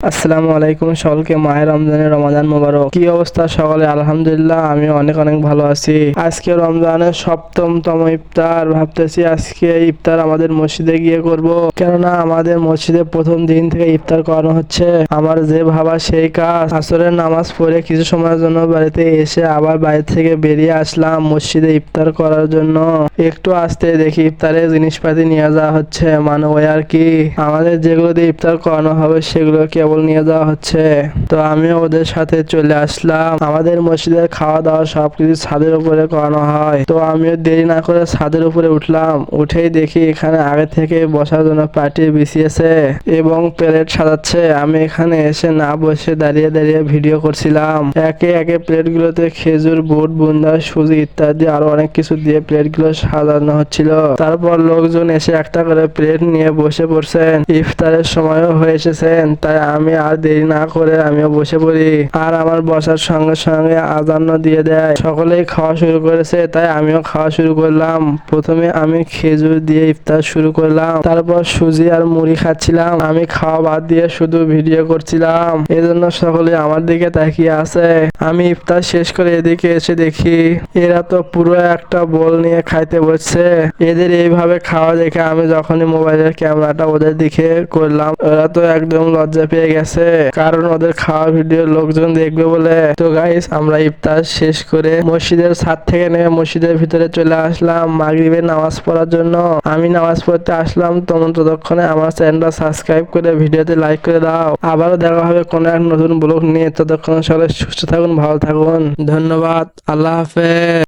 আসসালামু আলাইকুম সকলকে, মায়ের রমজানের রমাদান মোবারক। কি অবস্থা সকলে? আলহামদুলিল্লাহ আমি অনেক অনেক ভালো আছি। আজকে রমজানের সপ্তমতম ইফতার। ভাবতেছি আজকে ইফতার আমাদের মসজিদে গিয়ে করব। কেননা আমাদের মসজিদে প্রথম দিন থেকে ইফতার করানো হচ্ছে। আমার যে ভাবা সেই কাজ। আসরের নামাজ পড়ে কিছু সময়ের জন্য বাড়িতে এসে আবার বাইরে থেকে বেরিয়ে আসলাম মসজিদে ইফতার করার জন্য। একটু আসতে দেখি ইফতারের জিনিসপাতি নিয়ে যাওয়া হচ্ছে। মানে ওই আর কি। আমাদের যেগুলো দিয়ে ইফতার করানো হবে সেগুলো কেবল নিয়ে যাওয়া হচ্ছে। তো আমি ওদের সাথে চলে আসলাম। আমাদের মসজিদের খাওয়া দাওয়া সবকিছু ছাদের উপরে করানো হয়। তো আমিও দেরি না করে ছাদের উপরে উঠলাম। উঠেই দেখি এখানে আগে থেকে বসার জন্য পার্টি বিছিয়েছে এবং প্লেট সাজাচ্ছে। আমি এখানে এসে না বসে দাঁড়িয়ে দাঁড়িয়ে ভিডিও করছিলাম। একে একে প্লেটগুলোতে খেজুর, বুট, বুন্দা, সুজি ইত্যাদি আরও অনেক কিছু দিয়ে প্লেটগুলো সাজানো হচ্ছিল। তারপর লোকজন এসে একটা করে প্লেট নিয়ে বসে পড়ছেন। ইফতারের সময়ও হয়ে এসেছেন। তাই আমি আর দেরি না করে আমিও বসে পড়ি। আর আমার বসার সঙ্গে সঙ্গে আজান্ন দিয়ে দেয়। সকলেই খাওয়া শুরু করেছে, তাই আমিও খাওয়া শুরু করলাম। প্রথমে আমি খেজুর দিয়ে ইফতার শুরু করলাম। তারপর সুজি আর মুড়ি খাচ্ছিলাম। আমি খাওয়া বাদ দিয়ে শুধু ভিডিও করছিলাম। এজন্য সকলে আমার দিকে তাকিয়ে আছে। আমি ইফতার শেষ করে এদিকে এসে দেখি, এরা তো পুরো একটা বোল নিয়ে খাইতে বসছে। এদের এইভাবে খাওয়া দেখে আমি যখনই মোবাইলের ক্যামেরাটা ওদের দিকে করলাম, ওরা তো একদম লজ্জা পেয়ে গেছে। কারণ ওদের খাওয়া ভিডিও লোকজন দেখবে বলে। তো গাইস আমরা ইফতার শেষ করে মসজিদের ছাদ থেকে নেমে মসজিদের ভিতরে চলে আসলাম মাগরিবের নামাজ পড়ার জন্য। আমি নামাজ পড়তে আসলাম তোমরা ততক্ষণে আমার চ্যানেলটা সাবস্ক্রাইব করে ভিডিওতে লাইক করে দাও। আবারও দেখা হবে কোনো এক নতুন ব্লগ নিয়ে। ততক্ষণ সবাই সুস্থ থাকুন, ভালো থাকুন। ধন্যবাদ, আল্লাহ হাফেজ।